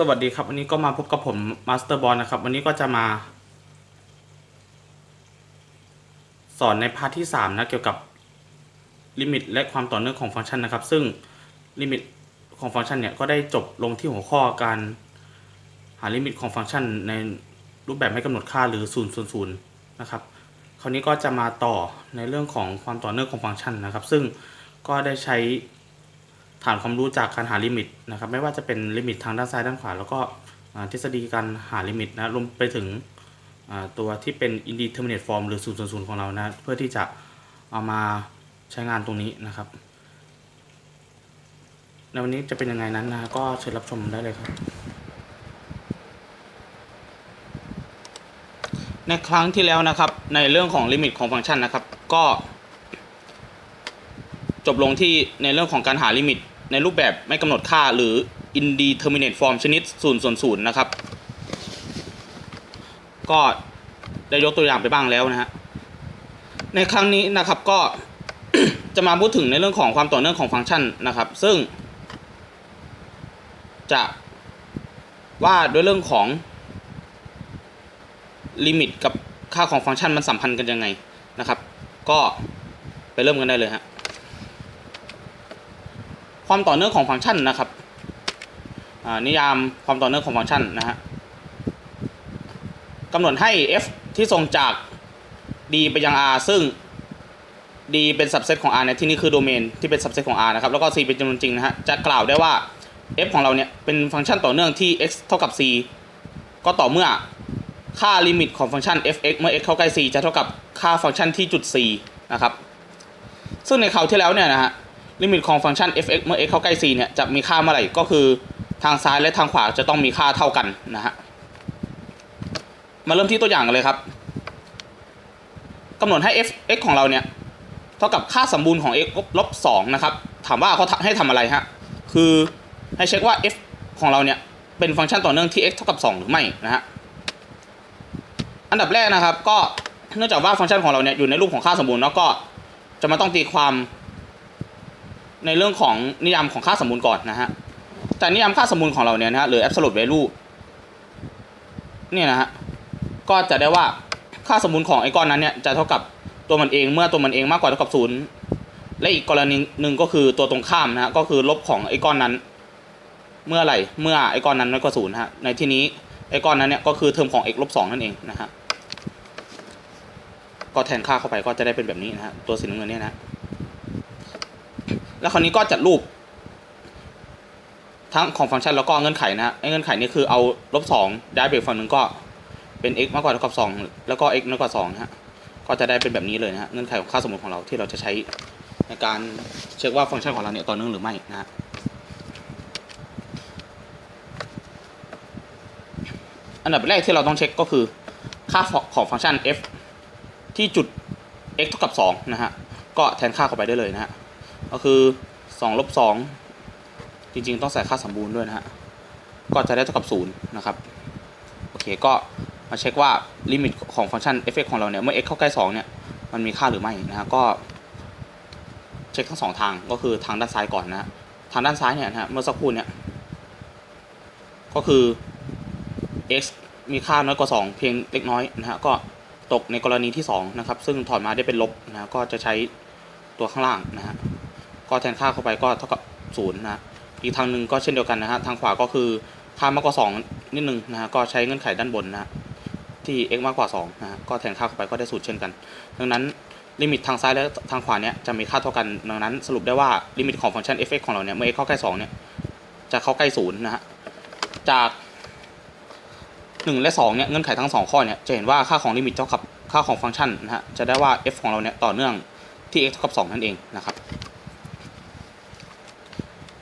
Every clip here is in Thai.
สวัสดีครับ วันนี้ก็มาพบกับผมมาสเตอร์บอลนะครับ วันนี้ก็จะมา สอนในพาร์ทที่ 3 นะ เกี่ยวกับลิมิตและความต่อเนื่องของฟังก์ชันนะครับ ซึ่งลิมิตของฟังก์ชันเนี่ย ก็ได้จบลงที่หัวข้อการหาลิมิตของฟังก์ชันในรูปแบบไม่กำหนดค่าหรือ 0 0 0นะครับ คราวนี้ก็จะมาต่อในเรื่องของความต่อเนื่องของฟังก์ชันนะครับ ซึ่งก็ได้ใช้ ฐานความรู้จากการหาลิมิตนะครับ ไม่ว่าจะเป็นลิมิตทางด้านซ้ายด้านขวา แล้วก็ทฤษฎีการหาลิมิตนะรวมไปถึงตัวที่เป็น indeterminate form หรือ 0 0 0 ของเรานะ เพื่อที่จะเอามาใช้งานตรงนี้นะครับในวันนี้จะเป็นยังไงนั้นนะก็เชิญรับชมได้เลยครับ ในครั้งที่แล้วนะครับในเรื่องของลิมิตของฟังก์ชันนะครับ ก็ จบลงที่ในเรื่องของการหาลิมิต ในรูปแบบไม่กำหนดค่าหรือ indeterminate form ชนิด0ส่วน0นะครับ ก็ได้ยกตัวอย่างไปบ้างแล้วนะฮะในครั้งนี้นะครับก็จะมาพูดถึงในเรื่องของความต่อเนื่องของฟังก์ชันนะครับ ซึ่ง จะว่าด้วยเรื่องของลิมิตกับค่าของฟังก์ชันมันสัมพันธ์กันยังไงนะครับ ก็ไปเริ่มกันได้เลยฮะ ความต่อเนื่องของฟังก์ชันนะครับอ่านิยามความต่อเนื่องของฟังก์ชันนะฮะกำหนดให้ f ที่ส่งจาก d ไปยัง r ซึ่ง d เป็น subset ของ r ในที่นี้คือโดเมนที่เป็น subset ของ r นะครับ แล้วก็ c เป็นจำนวนจริงนะฮะ จะกล่าวได้ว่า f ของเราเนี่ย เป็นฟังก์ชันต่อเนื่องที่ x เท่ากับ c ก็ต่อเมื่อค่าลิมิตของฟังก์ชัน f(x) เมื่อ x เข้าใกล้ c จะเท่ากับค่าฟังก์ชันที่จุด c นะครับ ซึ่งในคราวที่แล้วเนี่ยนะฮะ ลิมิตของฟังก์ชัน f(x) เมื่อ x เข้าใกล้ c เนี่ยจะมีค่าเมื่อไหร่ก็คือทางซ้ายและทางขวาจะต้องมีค่าเท่ากันนะฮะมาเริ่มที่ตัวอย่างกันเลยครับกำหนดให้ f(x) ของเราเนี่ยเท่ากับค่าสมบูรณ์ของ x ลบ2นะครับถามว่าเขาให้ทำอะไรฮะคือให้เช็คว่า f ของเราเนี่ยเป็นฟังก์ชันต่อเนื่องที่ x เท่ากับ 2 หรือไม่นะฮะอันดับแรกนะครับก็เนื่องจากว่าฟังก์ชันของเราเนี่ยอยู่ในรูปของค่าสมบูรณ์แล้วก็จะมาต้องตีความ ในเรื่องของนิยามของค่าสมบูรณ์ก่อนนะฮะแต่นิยามค่าสมบูรณ์ของเราเนี่ยนะฮะหรือ absolute value เนี่ยนะฮะก็จะได้ว่าค่าสมบูรณ์ของไอ้ก้อนนั้นเนี่ยจะเท่ากับตัวมันเองเมื่อตัวมันเองมากกว่าเท่ากับศูนย์และอีกกรณีหนึ่งก็คือตัวตรงข้ามนะฮะก็คือลบของไอ้ก้อนนั้น เมื่อไหร่เมื่อไอ้ก้อนนั้นน้อยกว่าศูนย์ฮะในที่นี้ไอ้ก้อนนั้นเนี่ยก็คือเทอมของ x ลบสองนั่นเองนะฮะก็แทนค่าเข้าไปก็จะได้เป็นแบบนี้นะฮะตัวสีน้ำเงินเนี่ยนะ แล้วคราวนี้ก็จัดรูป ทั้งของฟังก์ชันแล้วก็เงื่อนไขนะฮะไอ้เงื่อนไขนี่คือเอาลบสองย้ายไปอีกฝั่งหนึ่งก็เป็น x มากกว่าเท่ากับสองแล้วก็ x น้อยกว่าสองนะฮะก็จะได้เป็นแบบนี้เลยนะฮะเงื่อนไขของค่าสมมติของเราที่เราจะใช้ในการเช็คว่าฟังก์ชันของเราเนี่ยต่อเนื่องหรือไม่นะฮะอันดับแรกที่เราต้องเช็คก็คือค่าของฟังก์ชัน f ที่จุด x เท่ากับ2นะฮะ ก็แทนค่าเข้าไปได้เลยนะฮะ ก็คือ2ลบ2จริงๆ ต้องใส่ค่าสมบูรณ์ด้วยนะฮะ ก็จะได้เท่ากับ0นะครับ โอเค ก็มาเช็คว่าลิมิตของฟังก์ชัน f(x) ของเราเนี่ย เมื่อ x เข้าใกล้ 2 เนี่ย มันมีค่าหรือไม่นะฮะ ก็เช็คทั้งสองทาง ก็คือทางด้านซ้ายก่อนนะฮะทางด้านซ้ายเนี่ยนะฮะ เมื่อสักครู่เนี่ย ก็คือ x มีค่าน้อยกว่า 2 เพียงเล็กน้อยนะฮะ ก็ตกในกรณีที่ 2 นะครับ ซึ่งถอดมาได้เป็นลบนะฮะก็จะใช้ตัวข้างล่างนะฮะ ก็แทนค่าเข้าไปก็เท่ากับ0นะฮะอีกทางหนึ่งก็เช่นเดียวกันนะฮะทางขวาก็คือค่ามากกว่า 2 นิดนึงนะฮะก็ใช้เงื่อนไขด้านบนนะฮะที่ x มากกว่า2นะฮะก็แทนค่าเข้าไปก็ได้สูตรเช่นกัน ดังนั้นลิมิตทางซ้ายและทางขวาเนี่ยจะมีค่าเท่ากันดังนั้น สรุปได้ว่าลิมิตของฟังก์ชัน f(x) ของเราเนี่ยเมื่อ x เข้าใกล้2เนี่ยจะเข้าใกล้0นะฮะจาก1และ2เนี่ยเงื่อนไขทั้ง 2 ข้อเนี่ยจะเห็นว่าค่าของลิมิตเท่ากับค่าของฟังก์ชันนะฮะจะได้ว่า f ของเราเนี่ยต่อเนื่องที่ x เท่ากับ2นั่นเองนะครับ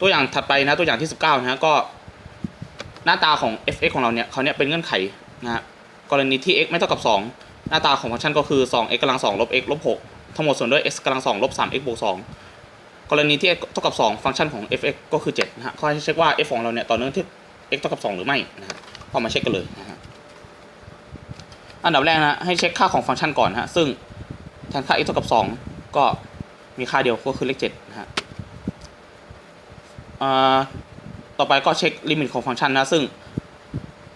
ตัวอย่างถัดไปนะตัวอย่างที่ 19นะฮะก็หน้าตาของ f(x) ของเราเนี่ยเขาเนี่ยเป็นเงื่อนไขนะฮะกรณีที่ x ไม่เท่ากับ 2 หน้าตาของฟังก์ชันก็คือ 2x กำลัง2ลบ x ลบ6ทั้งหมดส่วนด้วย x กำลัง2ลบ 3x บวก2กรณีที่ x เท่ากับ 2 ฟังก์ชันของ f(x) ก็คือ7นะฮะเขาให้เช็คว่า f ของเราเนี่ยต่อเนื่องที่ x เท่ากับ 2 หรือไม่นะฮะพอมาเช็คกันเลยนะฮะอันดับแรกนะให้เช็คค่าของฟังก์ชันก่อนนะฮะซึ่งแทนค่า x เท่ากับ 2 ก็มีค่าเดียวก็คือเลข7นะฮะ ต่อไปก็เช็คลิมิตของฟังก์ชันนะซึ่ง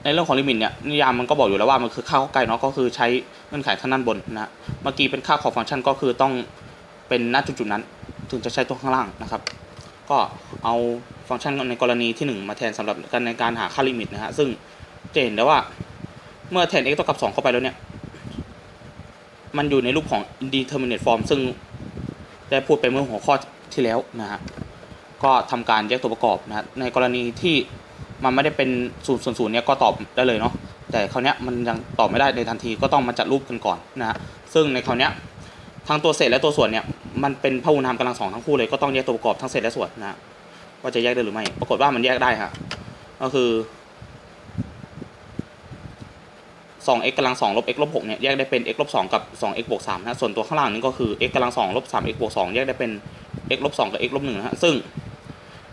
ในเรื่องของลิมิตเนี่ยนิยามมันก็บอกอยู่แล้วว่ามันคือค่าข้อไกลเนาะก็คือใช้เงื่อนไขทางด้านบนนะเมื่อกี้เป็นค่าของฟังก์ชันก็คือต้องเป็นหน้าจุดๆนั้น ถึงจะใช้ตัวข้างล่างนะครับ ก็เอาฟังก์ชันในกรณีที่ 1 มาแทนสำหรับการในการหาค่าลิมิตนะฮะซึ่งจะเห็นได้ว่าเมื่อแทน x เท่ากับ 2 เข้าไปแล้วเนี่ย มันอยู่ในรูปของ indeterminate form ซึ่งได้พูดไปเมื่อหัวข้อที่แล้วนะฮะ ก็ทำการแยกตัวประกอบนะฮะในกรณีที่มันไม่ได้เป็นศูนย์ส่วนศูนย์เนี่ยก็ตอบได้เลยเนาะแต่คราวเนี้ยมันยังตอบไม่ได้ในทันทีก็ต้องมาจัดรูปกันก่อนนะฮะซึ่งในคราวเนี้ยทั้งตัวเศษและตัวส่วนเนี่ยมันเป็นพหุนามกำลังสองทั้งคู่เลยก็ต้องแยกตัวประกอบทั้งเศษและส่วนนะฮะว่าจะแยกได้หรือไม่ ปรากฏว่ามันแยกได้ฮะก็คือ 2x กำลัง2ลบ x ลบ6เนี่ยแยกได้เป็น x ลบ2กับ 2x บวก3นะส่วนตัวข้างล่างนี้ก็คือ x กำลัง2ลบ 3x บวก2แยกได้เป็น x ลบ2กับ x ลบ1นะฮะซึ่ง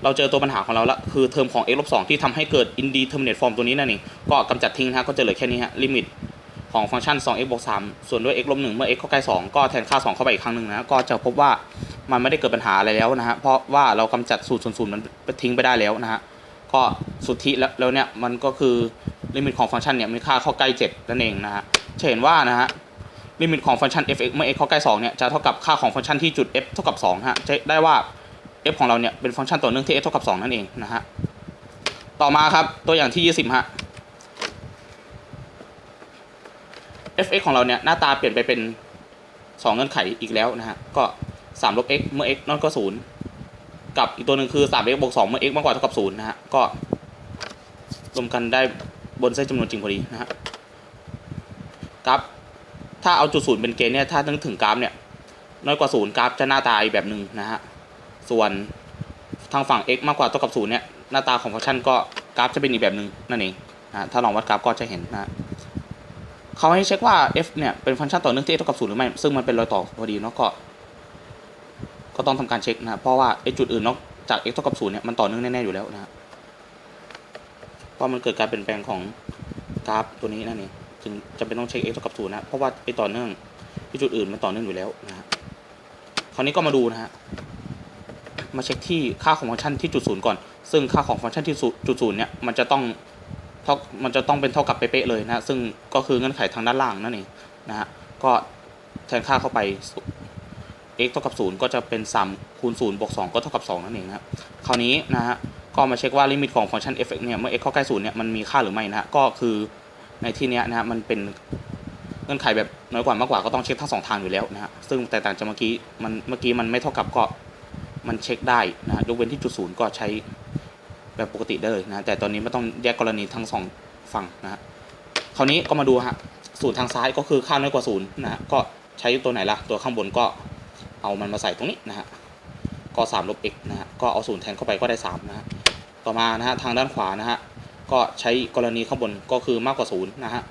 เราเจอตัวปัญหาของเราละคือเทอมของ x ลบ2ที่ทำให้เกิด indeterminate form ตัวนี้นั่นเองก็กำจัดทิ้งนะฮะก็จะเหลือแค่นี้ฮะลิมิตของฟังก์ชัน 2x บวก3ส่วนด้วย x ลบ1เมื่อ x เข้าใกล้ 2 ก็แทนค่า 2 เข้าไปอีกครั้งหนึ่งนะ ก็จะพบว่ามันไม่ได้เกิดปัญหาอะไรแล้วนะฮะ เพราะว่าเรากำจัดสูตรส่วนศูนย์มันทิ้งไปได้แล้วนะฮะ ก็สุทธิแล้วแล้วเนี่ยมันก็คือลิมิตของฟังก์ชันเนี่ยมีค่าเข้าใกล้ 7 นั่นเองนะฮะจะเห็นว่านะฮะลิมิตของฟังก์ชัน f(x) เมื่อ x เข้าใกล้ 2 เนี่ยจะเท่ากับค่าของฟังก์ชันที่จุด f เท่ากับ2ฮะจะได้ว่า f ของเราเนี่ยเป็นฟังก์ชันต่อเนื่องที่ f เท่ากับ 2 นั่นเองนะฮะ ต่อมาครับตัวอย่างที่ 20 ฮะ f(x) ของเราเนี่ยหน้าตาเปลี่ยนไปเป็น 2 เงื่อนไขอีกแล้วนะฮะ ก็3ลบ x เมื่อ x น้อยกว่า0กับอีกตัวหนึ่งคือ 3x บวก2เมื่อ x มากกว่าเท่ากับ0นะฮะ ก็รวมกันได้บนเส้นจำนวนจริงพอดีนะฮะกราฟถ้าเอาจุดศูนย์เป็นเกณฑ์เนี่ยถ้านึกถึงกราฟเนี่ยน้อยกว่าศูนย์กราฟจะหน้าตาอีกแบบหนึ่งนะฮะ ส่วนทางฝั่ง x มากกว่าเท่ากับศูนย์เนี่ยหน้าตาของฟังก์ชันก็กราฟจะเป็นอีกแบบหนึ่งนั่นเองนะถ้าลองวัดกราฟก็จะเห็นนะเขาให้เช็คว่า f เนี่ยเป็นฟังก์ชันต่อเนื่องที่ x เท่ากับศูนย์หรือไม่ ซึ่งมันเป็นรอยต่อพอดีเนาะก็ ก็ต้องทำการเช็คนะเพราะว่าไอ้จุดอื่นนอกจาก x เท่ากับศูนย์เนี่ยมันต่อเนื่องแน่ๆอยู่แล้วนะเพราะมันเกิดการเปลี่ยนแปลงของกราฟตัวนี้นั่นเองจึงจำเป็นต้องเช็ค x เท่ากับศูนย์นะเพราะว่าไอต่อเนื่องที่จุดอื่นมันต่อเนื่องอยู่แล้วนะคราวนี้ก็มาดูนะฮะ มาเช็คที่ค่าของฟังก์ชันที่จุดศูนย์ก่อน ซึ่งค่าของฟังก์ชันที่จุดศูนย์เนี่ยมันจะต้องเท่ามันจะต้องเป็นเท่ากับเป๊ะเลยนะซึ่งก็คือเงื่อนไขทางด้านล่างนั่นเองนะฮะก็แทนค่าเข้าไป x เท่ากับศูนย์ก็จะเป็น3คูณ0บวก2ก็เท่ากับ 2 นั่นเองนะครับคราวนี้นะฮะก็มาเช็คว่าลิมิตของฟังก์ชัน f เนี่ยเมื่อ x เข้าใกล้ศูนย์เนี่ยมันมีค่าหรือไม่นะฮะก็คือในที่เนี้ยนะฮะมันเป็นเงื่อนไขแบบน้อยกว่ามากกว่าก็ต้องเช็คทั้งสองทางอยู่แล้วนะฮะซึ่งแต่ต่างจากเมื่อกี้มันเมื่อกี้มันไม่เท่ากับก็ มันเช็คได้นะฮะยกเว้นที่จุดศูนย์ก็ใช้แบบปกติได้เลยนะแต่ตอนนี้ไม่ต้องแยกกรณีทั้งสองฝั่งนะฮะคราวนี้ก็มาดูฮะศูนย์ทางซ้ายก็คือค่าน้อยกว่าศูนย์นะฮะก็ใช้ตัวไหนล่ะตัวข้างบนก็เอามันมาใส่ตรงนี้นะฮะก็3ลบ x นะฮะก็เอาศูนย์แทนเข้าไปก็ได้3นะฮะต่อมานะฮะทางด้านขวานะฮะก็ใช้กรณีข้างบนก็คือมากกว่าศูนย์นะฮะ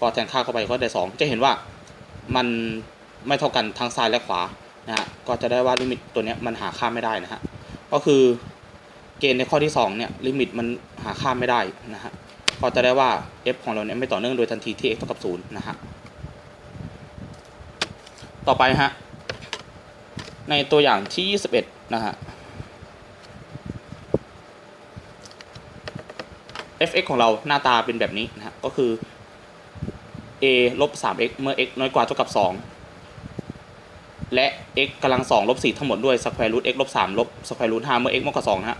ก็แทนค่าเข้าไปก็ได้สองจะเห็นว่ามันไม่เท่ากันทั้งซ้ายและขวา นะฮะก็จะได้ว่าลิมิตตัวเนี้ยมันหาค่าไม่ได้นะฮะก็คือเกณฑ์ในข้อที่สองเนี่ยลิมิตมันหาค่าไม่ได้นะฮะก็จะได้ว่า f ของเราเนี่ยไม่ต่อเนื่องโดยทันทีที่ x เท่ากับศูนย์นะฮะต่อไปฮะในตัวอย่างที่ 21 นะฮะ f(x) ของเราหน้าตาเป็นแบบนี้นะฮะก็คือ a ลบ 3x เมื่อ x น้อยกว่าเท่ากับ 2 และ x กำลัง2ลบ4ทั้งหมดด้วย square root x ลบ3ลบ square root 5เมื่อ x มากกว่า2นะฮะ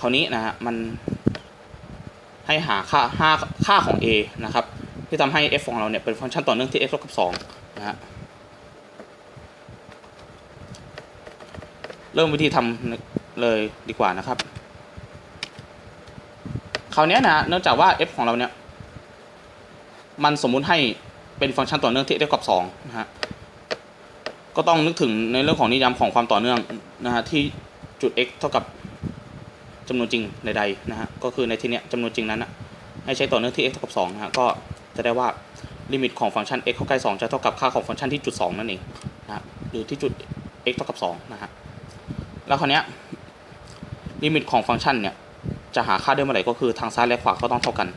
คราวนี้นะฮะมันให้หาค่าค่าค่าของ a นะครับที่ทำให้ f ของเราเนี่ยเป็นฟังก์ชันต่อเนื่องที่ x เท่ากับ2นะฮะเริ่มวิธีทำเลยดีกว่านะครับคราวนี้นะเนื่องจากว่า f ของเราเนี่ยมันสมมุติให้เป็นฟังก์ชันต่อเนื่องที่ x เท่ากับ2นะฮะ ก็ต้องนึกถึงในเรื่องของนิยามของความต่อเนื่องนะฮะที่จุด x เท่ากับจำนวนจริงใดๆนะฮะก็คือในที่เนี้ยจำนวนจริงนั้นนะให้ใช้ต่อเนื่องที่ x เท่ากับ2นะฮะก็จะได้ว่าลิมิตของฟังก์ชัน x เข้าใกล้2จะเท่ากับค่าของฟังก์ชันที่จุด 2 นั่นเองนะฮะหรือที่จุด x เท่ากับ2นะฮะแล้วคราวเนี้ยลิมิตของฟังก์ชันเนี่ยจะหาค่าได้เมื่อไหร่ก็คือทางซ้ายและขวาก็ต้องเท่ากัน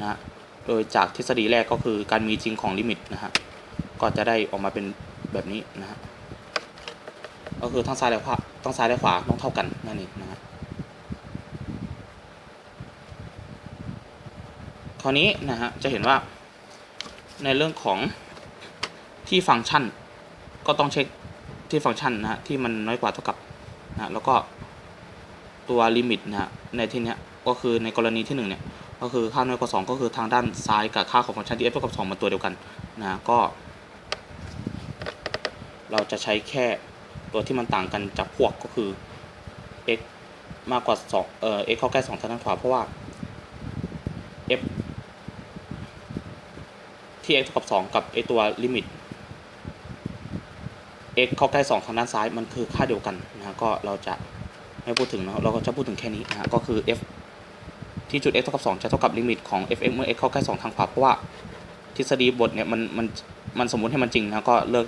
นะฮะโดยจากทฤษฎีแรกก็คือการมีจริงของลิมิตนะฮะก็จะได้ออกมาเป็นแบบนี้นะฮะ ก็คือทั้งซ้ายและขวาทั้งซ้ายและขวาต้องเท่ากันนั่นเองนะฮะคราวนี้นะฮะจะเห็นว่าในเรื่องของที่ฟังก์ชัน ก็ต้องเช็คที่ฟังก์ชันนะฮะที่มันน้อยกว่าเท่ากับนะแล้วก็ตัวลิมิตนะฮะในที่นี้ก็คือในกรณีที่หนึ่งเนี่ยก็คือค่าน้อยกว่า2ก็คือทางด้านซ้ายกับค่าของฟังก์ชันที่ f เท่ากับ2มันตัวเดียวกันนะฮะก็ เราจะใช้แค่ ตัวที่มันต่างกันจากพวกก็คือ x มากกว่า2เอ่อ x เข้าใกล้2ทางด้านขวาเพราะว่า f ที่ x เท่ากับ 2 กับไอตัวลิมิต x เข้าใกล้ 2 ทางด้านซ้ายมันคือค่าเดียวกันนะฮะก็เราจะไม่พูดถึงเนอะเราก็จะพูดถึงแค่นี้นะฮะก็คือ f ที่จุด x เท่ากับ 2 จะเท่ากับลิมิตของ f(x) เมื่อ x เข้าใกล้ 2 ทางขวาเพราะว่าทฤษฎีบทเนี่ยมันมันมันสมมุติให้มันจริงนะก็เลือก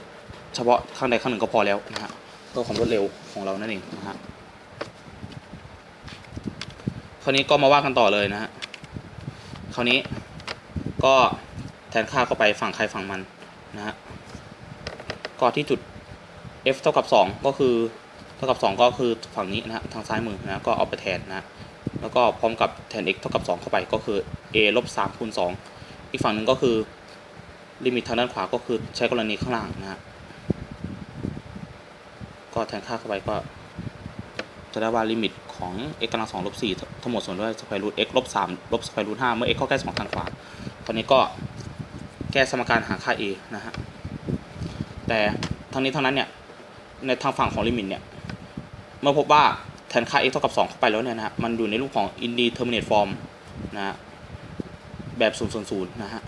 เฉพาะข้างใดข้างหนึ่งก็พอแล้วนะฮะ เพื่อความรวดเร็วของเรานั่นเองนะฮะคราวนี้ก็มาว่ากันต่อเลยนะฮะคราวนี้ก็แทนค่าเข้าไปฝั่งใครฝั่งมันนะฮะก็ที่จุด f เท่ากับ 2 ก็คือเท่ากับ 2 ก็คือฝั่งนี้นะฮะทางซ้ายมือนะก็เอาไปแทนนะฮะแล้วก็พร้อมกับแทน x เท่ากับ 2 เข้าไปก็คือ a ลบ3คูณ2อีกฝั่งหนึ่งก็คือลิมิตทางด้านขวาก็คือใช้กรณีข้างล่างนะฮะ ก็แทนค่าเข้าไปก็จะได้ว่าลิมิตของ x กำลัง2ลบ4ทั้งหมดส่วนด้วยสแควรูท x ลบ3ลบสแควร์รูท5เมื่อ x เข้าใกล้2ทางขวาคราวนี้ก็แก้สมการหาค่า a นะฮะ แต่ทั้งนี้ทั้งนั้นเนี่ย ในทางฝั่งของลิมิตเนี่ย เมื่อพบว่าแทนค่า x เท่ากับ 2 เข้าไปแล้วเนี่ยนะฮะ มันอยู่ในรูปของ indeterminate form นะฮะ แบบ0 0 0นะฮะ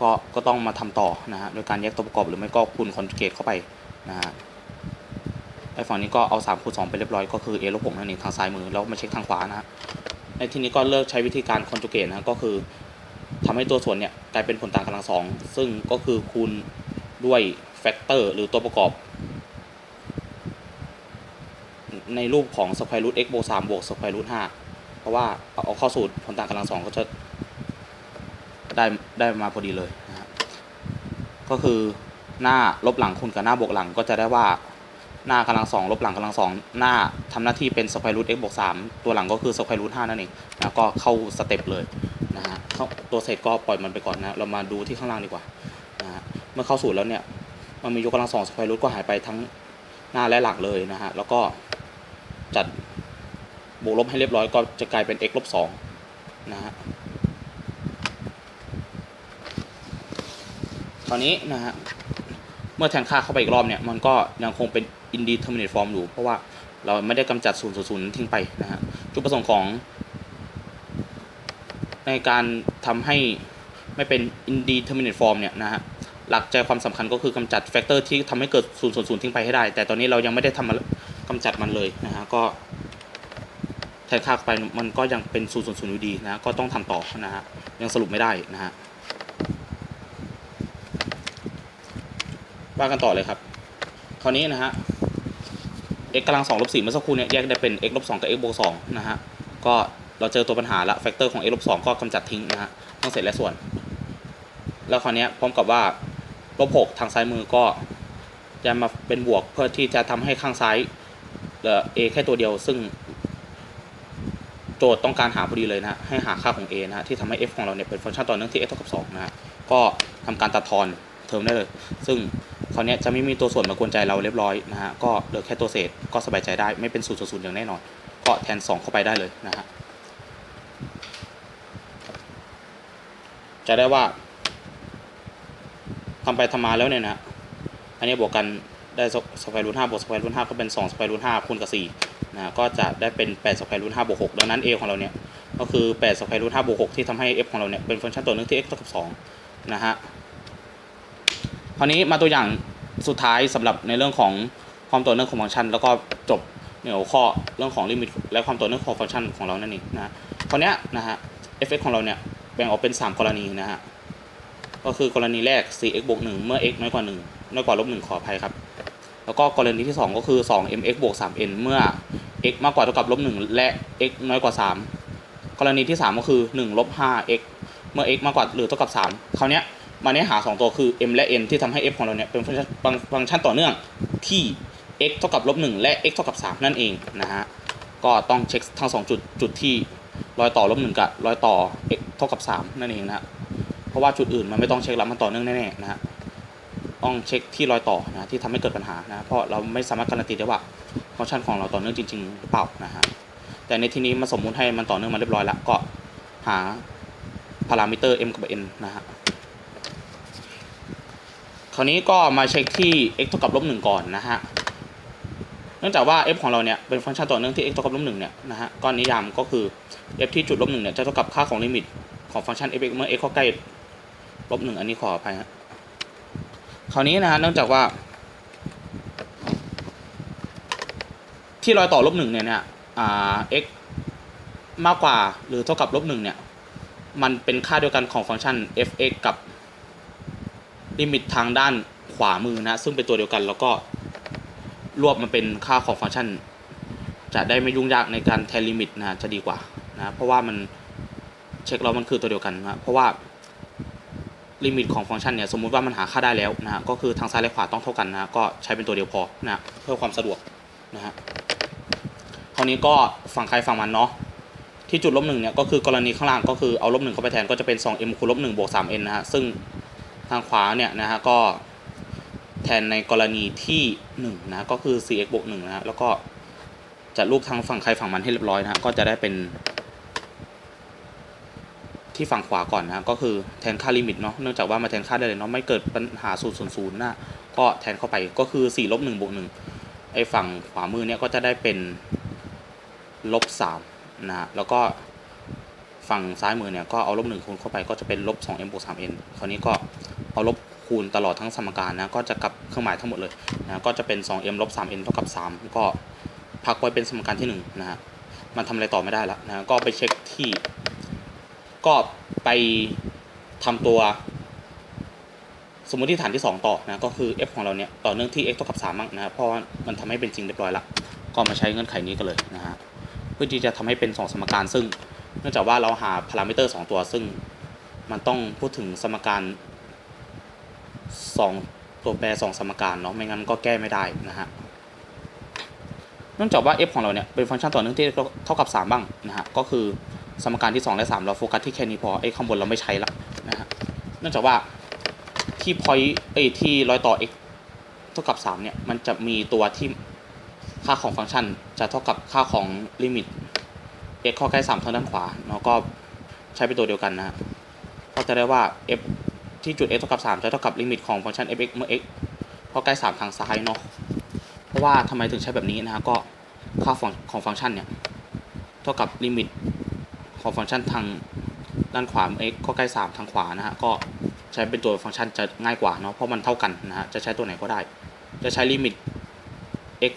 ก็ ก็ต้องมาทำต่อนะฮะ โดยการแยกตัวประกอบหรือไม่ก็คูณ conjugate เข้าไปนะฮะ ไอ้ฝั่งนี้ก็เอา3คูณ2ไปเรียบร้อยก็คือ a ลบ6นั่นเองทางซ้ายมือแล้วมาเช็คทางขวานะฮะในที่นี้ก็เลิกใช้วิธีการ conjugate นะก็คือทำให้ตัวส่วนเนี่ยกลายเป็นผลต่างกำลังสองซึ่งก็คือคูณด้วยแฟกเตอร์หรือตัวประกอบ ในรูปของ square root x บวก3บวก square root 5เพราะว่าเอาเข้าสูตรผลต่างกำลังสองก็จะได้ได้มาพอดีเลยนะฮะก็คือหน้าลบหลังคูณกับหน้าบวกหลังก็จะได้ว่า หน้ากำลังสองลบหลังกำลังสองหน้าทำหน้าที่เป็น square root x บวก3ตัวหลังก็คือ square root 5นั่นเองนะก็เข้าสเต็ปเลยนะฮะตัวเศษก็ปล่อยมันไปก่อนนะ เรามาดูที่ข้างล่างดีกว่านะฮะเมื่อเข้าสูตรแล้วเนี่ยมันมียกกำลังสองสแควร์รูทก็หายไปทั้งหน้าและหลังเลยนะฮะแล้วก็จัดบวกลบให้เรียบร้อยก็จะกลายเป็น x ลบสองนะฮะคราวนี้นะฮะเมื่อแทนค่าเข้าไปอีกรอบเนี่ยมันก็ยังคงเป็น indeterminate form อยู่ เพราะว่าเราไม่ได้กำจัด0 0 0ทิ้งไปนะฮะจุดประสงค์ของ ในการทำให้ไม่เป็น indeterminate form เนี่ยนะฮะหลักใจความสำคัญก็คือกำจัดแฟกเตอร์ที่ทำให้เกิด0 0 0ทิ้งไปให้ได้ แต่ตอนนี้เรายังไม่ได้ทำกำจัดมันเลยนะฮะก็แทนค่าไปมันก็ยังเป็น0 0 0อยู่ดีนะก็ต้องทำต่อนะฮะยังสรุปไม่ได้นะฮะว่ากันต่อเลยครับ คราวนี้นะฮะ x กำลัง2ลบ4เมื่อสักครู่เนี่ยแยกได้เป็น x ลบ2กับ x บวก2นะฮะก็เราเจอตัวปัญหาละแฟกเตอร์ของ x ลบ2ก็กำจัดทิ้งนะฮะทั้งเศษและส่วนแล้วคราวนี้พร้อมกับว่าลบ6ทางซ้ายมือก็จะมาเป็นบวกเพื่อที่จะทำให้ข้างซ้ายเหลือ a แค่ตัวเดียวซึ่ง โจทย์ต้องการหาพอดีเลยนะฮะให้หาค่าของ a นะฮะที่ทำให้ f ของเราเนี่ยเป็นฟังก์ชันต่อเนื่องที่ x เท่ากับ2นะฮะก็ทำการตัดทอนเทอมได้เลย ซึ่ง คราวนี้จะไม่มีตัวส่วนมากวนใจเราเรียบร้อยนะฮะก็เหลือแค่ตัวเศษก็สบายใจได้ไม่เป็น0 0 0อย่างแน่นอน ก็แทน 2 เข้าไปได้เลยนะฮะจะได้ว่าทำไปทำมาแล้วเนี่ยนะอันนี้บวกกันได้สแควร์รูทห้าบวกสแควร์รูทห้าก็เป็น2สแควร์รูทห้าคูณกับ4นะก็จะได้เป็น8สแควร์รูทห้าบวก6ดังนั้น a ของเราเนี่ยก็คือ8สแควร์รูทห้าบวก6ที่ทำให้ f ของเราเนี่ยเป็นฟังก์ชันตัวหนึงที่ x เท่ากับ2นะฮะ คราวนี้มาตัวอย่างสุดท้ายสำหรับในเรื่องของความต่อเนื่องของฟังก์ชัน แล้วก็จบในหัวข้อเรื่องของลิมิตและความต่อเนื่องของฟังก์ชันของเรานั่นเองนะคราวนี้นะฮะเอฟเฟกของเราเนี่ยแบ่งออกเป็น 3 กรณีนะฮะก็คือกรณีแรก 4x บวก1เมื่อ x น้อยกว่า 1 น้อยกว่าลบ1ขออภัยครับ แล้วก็กรณีที่ 2 ก็คือ 2mx บวก 3n เมื่อ x มากกว่าเท่ากับลบ1และ x น้อยกว่า 3 กรณีที่ 3 ก็คือ 1 ลบ 5x เมื่อ x มากกว่าหรือเท่ากับ 3 คราวนี้ มาเนี้ยหา 2 ตัวคือ m และ n ที่ทำให้ f ของเราเนี่ยเป็นฟังก์ชันฟังก์ชันต่อเนื่องที่ x เท่ากับลบ1และ x เท่ากับ 3 นั่นเองนะฮะ ก็ต้องเช็คทั้ง 2 จุดจุดที่รอยต่อลบ1กับรอยต่อ x เท่ากับ 3 นั่นเองนะฮะเพราะว่าจุดอื่นมันไม่ต้องเช็คแล้วมันต่อเนื่องแน่ๆนะฮะต้องเช็คที่รอยต่อนะที่ทำให้เกิดปัญหานะเพราะเราไม่สามารถการันตีได้ว่าฟังก์ชันของเราต่อเนื่องจริงๆหรือเปล่านะฮะแต่ในที่นี้มาสมมุติให้มันต่อเนื่องมาเรียบร้อยแล้วก็หาพารามิเตอร์ m กับ n นะฮะ คราวนี้ก็มาเช็คที่ x เท่ากับลบ1ก่อนนะฮะ เนื่องจากว่า f ของเราเนี่ยเป็นฟังก์ชันต่อเนื่องที่ x เท่ากับลบ1เนี่ยนะฮะก็นิยามก็คือ f ที่จุดลบ1เนี่ยจะเท่ากับค่าของลิมิตของฟังก์ชัน f(x) เมื่อ x เข้าใกล้ลบ1อันนี้ขออภัยฮะคราวนี้นะฮะเนื่องจากว่า ที่รอยต่อลบหนึ่งเนี่ยเนี่ยอ่า x มากกว่าหรือเท่ากับลบหนึ่งเนี่ยมันเป็นค่าเดียวกันของฟังก์ชัน f(x) กับ ลิมิตทางด้านขวามือนะ ซึ่งเป็นตัวเดียวกันแล้วก็รวบมาเป็นค่าของฟังก์ชัน จะได้ไม่ยุ่งยากในการแทนลิมิตนะจะดีกว่านะเพราะว่ามันเช็คแล้วมันคือตัวเดียวกันนะเพราะว่าลิมิตของฟังก์ชันเนี่ยสมมุติว่ามันหาค่าได้แล้วนะฮะก็คือทางซ้ายและขวาต้องเท่ากันนะฮะก็ใช้เป็นตัวเดียวพอนะฮะเพื่อความสะดวกนะฮะคราวนี้ก็ฝั่งใครฝั่งมันเนาะที่จุดลบหนึ่งเนี่ยก็คือกรณีข้างล่างก็คือเอาลบหนึ่งเข้าไปแทนก็จะเป็น 2m คูณลบหนึ่งบวก 3n นะฮะซึ่ง ทางขวาเนี่ยนะฮะก็แทนในกรณีที่1นะก็คือ 4x บวก1นะฮะแล้วก็จัดรูปทางฝั่งใครฝั่งมันให้เรียบร้อยนะฮะก็จะได้เป็นที่ฝั่งขวาก่อนนะก็คือแทนค่าลิมิตเนาะเนื่องจากว่ามาแทนค่าได้เลยเนาะไม่เกิดปัญหา0ูนย์ศูนย์นะก็แทนเข้าไปก็คือ4ลบ1บวก1ไอ้ฝั่งขวามือเนี่ยก็จะได้เป็นลบ3นะแล้วก็ฝั่งซ้ายมือเนี่ยก็เอาลบ1คูณเข้าไปก็จะเป็นลบ 2m บวก 3n คราวนี้ก็ เอาลบคูณตลอดทั้งสมการนะก็จะกลับเครื่องหมายทั้งหมดเลยนะก็จะเป็น 2m ลบ 3n เท่ากับ 3 ก็พักไว้เป็นสมการที่1นะฮะมันทำอะไรต่อไม่ได้แล้วนะก็ไปเช็คที่ ก็ไปทำตัว สมมติฐานที่ 2 ต่อนะก็คือ f ของเราเนี่ยต่อเนื่องที่ x เท่ากับ3มั่งนะเพราะว่ามันทำให้เป็นจริงเรียบร้อยละก็มาใช้เงื่อนไขนี้กันเลยนะฮะเพื่อที่จะทำให้เป็น 2 สมการซึ่ง เนื่องจากว่าเราหาพารามิเตอร์ 2 ตัวซึ่ง มันต้องพูดถึงสมการ 2 ตัวแปร2สมการเนาะไม่งั้นก็แก้ไม่ได้นะฮะเนื่องจากว่า f ของเราเนี่ยเป็นฟังก์ชันต่อเนื่องที่เท่ากับ 3 บ้างนะฮะก็คือสมการที่ 2 และ 3 เราโฟกัสที่แค่นี้พอไอ้ข้างบนเราไม่ใช้ละนะฮะเนื่องจากว่าที่ point เอ้ยที่รอยต่อ x เท่ากับ 3 เนี่ยมันจะมีตัวที่ค่าของฟังก์ชันจะเท่ากับค่าของลิมิต x ข้าใกล้3ทางด้านขวาเนาะก็ใช้เป็นตัวเดียวกันนะฮะก็จะได้ว่า f ที่จุด x เท่ากับ3จะเท่ากับลิมิตของฟังก์ชัน f(x) เมื่อ x เข้าใกล้3ทางซ้ายเนาะเพราะว่าทำไมถึงใช้แบบนี้นะฮะก็ค่าของของฟังก์ชันเนี่ยเท่ากับลิมิตของฟังก์ชันทางด้านขวา x ก็ใกล้ 3 ทางขวานะฮะก็ใช้เป็นตัวฟังก์ชันจะง่ายกว่าเนาะเพราะมันเท่ากันนะฮะจะใช้ตัวไหนก็ได้ จะใช้ลิมิต x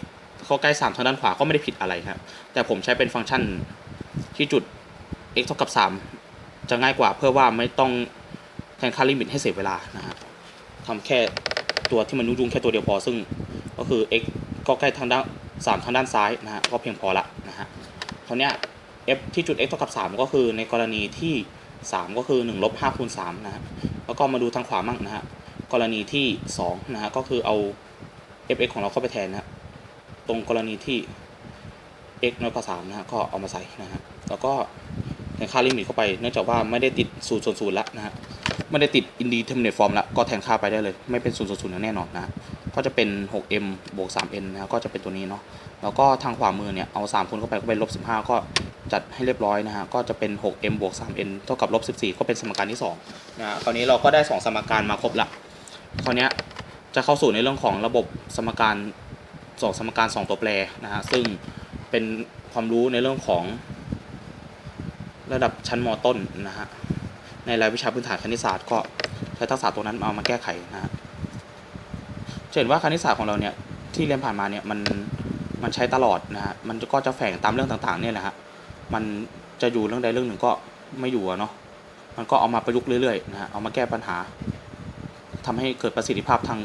เข้าใกล้ 3 ทางด้านขวาก็ไม่ได้ผิดอะไรครับแต่ผมใช้เป็นฟังก์ชันที่จุด x เท่ากับ 3 จะง่ายกว่าเพื่อว่าไม่ต้อง แทนค่าลิมิตให้เสียเวลานะฮะทำแค่ตัวที่มันยุ่งๆแค่ตัวเดียวพอ ซึ่งก็คือ x ก็ใกล้ทางด้าน3ทางด้านซ้ายนะฮะก็เพียงพอละนะฮะคราวเนี้ย f ที่จุด x เท่ากับ 3 ก็คือในกรณีที่ 3 ก็คือ1ลบ5คูณ3นะฮะแล้วก็มาดูทางขวามั่งนะฮะกรณีที่2นะฮะก็คือเอา fx ของเราเข้าไปแทนนะตรงกรณีที่ x น้อยกว่า3นะฮะก็เอามาใส่นะฮะแล้วก็แทนค่าลิมิตเข้าไปเนื่องจากว่าไม่ได้ติด0ส่วน0แล้วนะฮะ ไม่ได้ติด indeterminate form แล้วก็แทนค่าไปได้เลย ไม่เป็น0ส่วน0แน่นอนนะฮะก็จะเป็น 6m บวก 3n นะฮะก็จะเป็นตัวนี้เนาะแล้วก็ทางขวามือเนี่ยเอา 3คูณเข้าไปก็เป็นลบ15 ก็จัดให้เรียบร้อยนะฮะก็จะเป็น 6m บวก 3n เท่ากับลบ14 ก็เป็นสมการที่2นะฮะคราวนี้เราก็ได้ 2 สมการมาครบละคราวนี้จะเข้าสู่ในเรื่องของระบบสมการ2สมการ 2 ตัวแปรนะฮะซึ่งเป็นความรู้ในเรื่องของระดับชั้นมต้นนะฮะ ในรายวิชาพื้นฐานคณิตศาสตร์ก็ใช้ทักษะตัวนั้นเอามาแก้ไขนะฮะเห็นว่าคณิตศาสตร์ของเราเนี่ยที่เรียนผ่านมาเนี่ยมันมันใช้ตลอดนะฮะมันก็จะแฝงตามเรื่องต่างๆเนี่ยแหละฮะมันจะอยู่เรื่องใดเรื่องหนึ่งก็ไม่อยู่เนาะมันก็เอามาประยุกต์เรื่อยๆนะฮะเอามาแก้ปัญหาทำให้เกิดประสิทธิภาพทาง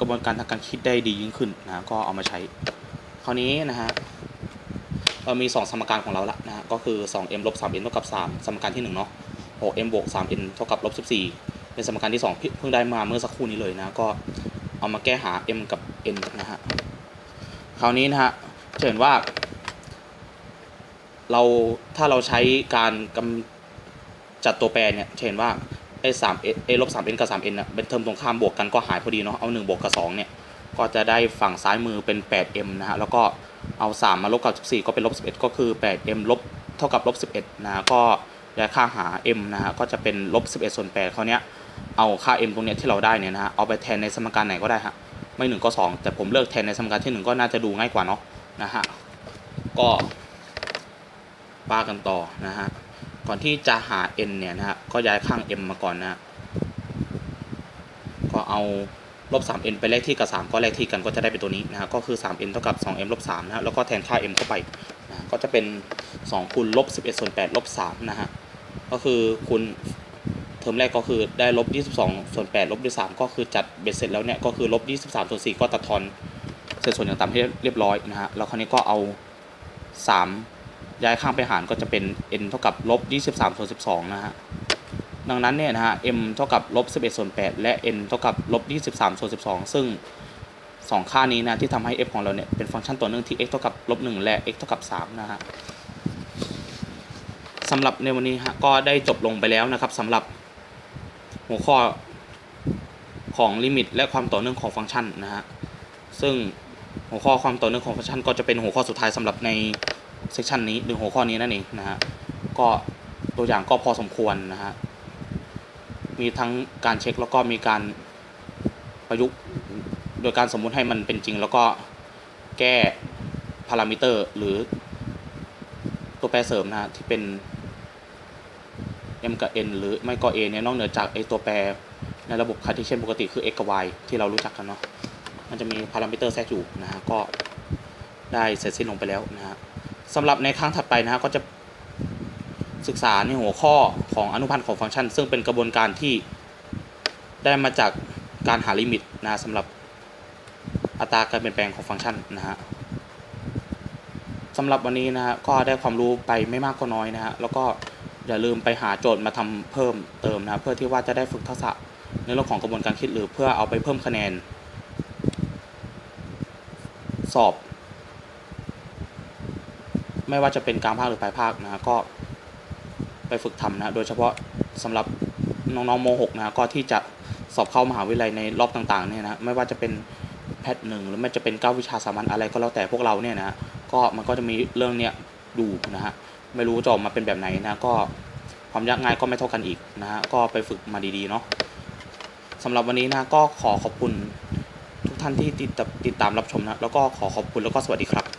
กระบวนการทางการคิดได้ดียิ่งขึ้นนะฮะก็เอามาใช้ คราวนี้นะฮะเรามี 2 สมการของเราละนะฮะก็คือ 2m ลบ 3n เท่ากับ 3 สมการที่1เนาะ 6m บวก 3n เท่ากับลบ14 เป็นสมการที่ 2 เพิ่งได้มาเมื่อสักครู่นี้เลยนะ ก็เอามาแก้หา m กับ n นะฮะ คราวนี้นะฮะจะเห็นว่า เราถ้าเราใช้การกำจัดตัวแปรเนี่ยจะเห็นว่าไอ้สามเอลบสามเอ็นกับสามเอ็นน่ะเป็นเทอมตรงข้ามบวกกันก็หายพอดีเนาะเอาหนึ่งบวกกับสองเนี่ยก็จะได้ฝั่งซ้ายมือเป็น 8m นะฮะแล้วก็เอา3มาลบกับ14ก็เป็นลบ11ก็คือ 8m ลบเท่ากับลบ11นะฮะก็ ย้ายค่าหา m นะฮะก็จะเป็นลบ11ส่วน8เขาเนี้ยเอาค่า m ตรงเนี้ยที่เราได้เนี่ยนะฮะเอาไปแทนในสมการไหนก็ได้ฮะไม่1ก็2 แต่ผมเลือกแทนในสมการที่ 1 ก็น่าจะดูง่ายกว่าเนาะนะฮะก็ปากันต่อนะฮะก่อนที่จะหา n เนี่ยนะฮะก็ย้ายข้าง m มาก่อนนะฮะก็เอาลบ 3n ไปเลขที่กับ 3 ก็เลขที่กันก็จะได้เป็นตัวนี้นะฮะก็คือ 3n เท่ากับ 2m ลบ3นะฮะแล้วก็แทนค่า m เข้าไป ก็จะเป็น2คูณลบ11ส่วน8ลบ3นะฮะก็คือคูณเทอมแรกก็คือได้ลบ22ส่วน8ลบด้วย3ก็คือจัดเบ็ดเสร็จแล้วเนี่ยก็คือลบ23ส่วน4ก็ตัดทอนเศษส่วนอย่างต่ำให้เรียบร้อยนะฮะแล้วคราวนี้ก็เอา 3 ย้ายข้างไปหารก็จะเป็น n เท่ากับลบ23ส่วน12นะฮะดังนั้นเนี่ยนะฮะ m เท่ากับลบ11ส่วน8และ n เท่ากับลบ23ส่วน12 ซึ่ง 2 ค่านี้นะที่ทำให้ f ของเราเนี่ยเป็นฟังก์ชันต่อเนื่องที่ x เท่ากับลบ1และ x เท่ากับ3นะฮะสำหรับในวันนี้ฮะก็ได้จบลงไปแล้วนะครับสำหรับหัวข้อของลิมิต และความต่อเนื่องของฟังก์ชันนะฮะซึ่งหัวข้อความต่อเนื่องของฟังก์ชัน ก็จะเป็นหัวข้อสุดท้ายสำหรับในเซสชันนี้หรือหัวข้อนี้นั่นเองนะฮะก็ตัวอย่างก็พอสมควรนะฮะมีทั้งการเช็คแล้วก็มีการประยุกต์ โดยการสมมุติให้มันเป็นจริง แล้วก็แก้พารามิเตอร์หรือตัวแปรเสริมนะฮะที่เป็น m กับ n หรือไม่ก็ a เนี่ยนอกเหนือจากไอตัวแปรในระบบคาร์ทีเชียนปกติคือ x กับ y ที่เรารู้จักกันเนาะมันจะมีพารามิเตอร์แทรกอยู่นะฮะก็ได้เสร็จสิ้นลงไปแล้วนะฮะสำหรับในครั้งถัดไปนะฮะก็จะศึกษาในหัวข้อของอนุพันธ์ของฟังก์ชัน ซึ่งเป็นกระบวนการที่ได้มาจากการหาลิมิตนะสำหรับ อัตราการเปลี่ยนแปลงของฟังก์ชันนะฮะสำหรับวันนี้นะฮะก็ได้ความรู้ไปไม่มากก็น้อยนะฮะแล้วก็อย่าลืมไปหาโจทย์มาทำเพิ่มเติมนะเพื่อที่ว่าจะได้ฝึกทักษะในเรื่องของกระบวนการคิดหรือเพื่อเอาไปเพิ่มคะแนน สอบ ไม่ว่าจะเป็นกลางภาคหรือปลายภาคนะฮะก็ไปฝึกทำนะโดยเฉพาะสำหรับน้องๆม .6 นะก็ที่จะสอบเข้ามหาวิทยาลัยในรอบต่างๆเนี่ยนะไม่ว่าจะเป็น แพทหนึ่งหรือมันจะเป็นเก้าวิชาสามัญอะไรก็แล้วแต่พวกเราเนี่ยนะก็มันก็จะมีเรื่องเนี้ยดูนะฮะไม่รู้จะออกมาเป็นแบบไหนนะก็ความยากง่ายก็ไม่เท่ากันอีกนะฮะก็ไปฝึกมาดีๆเนาะสำหรับวันนี้นะก็ขอขอบคุณทุกท่านที่ติดติดตามรับชมนะแล้วก็ขอขอบคุณแล้วก็สวัสดีครับ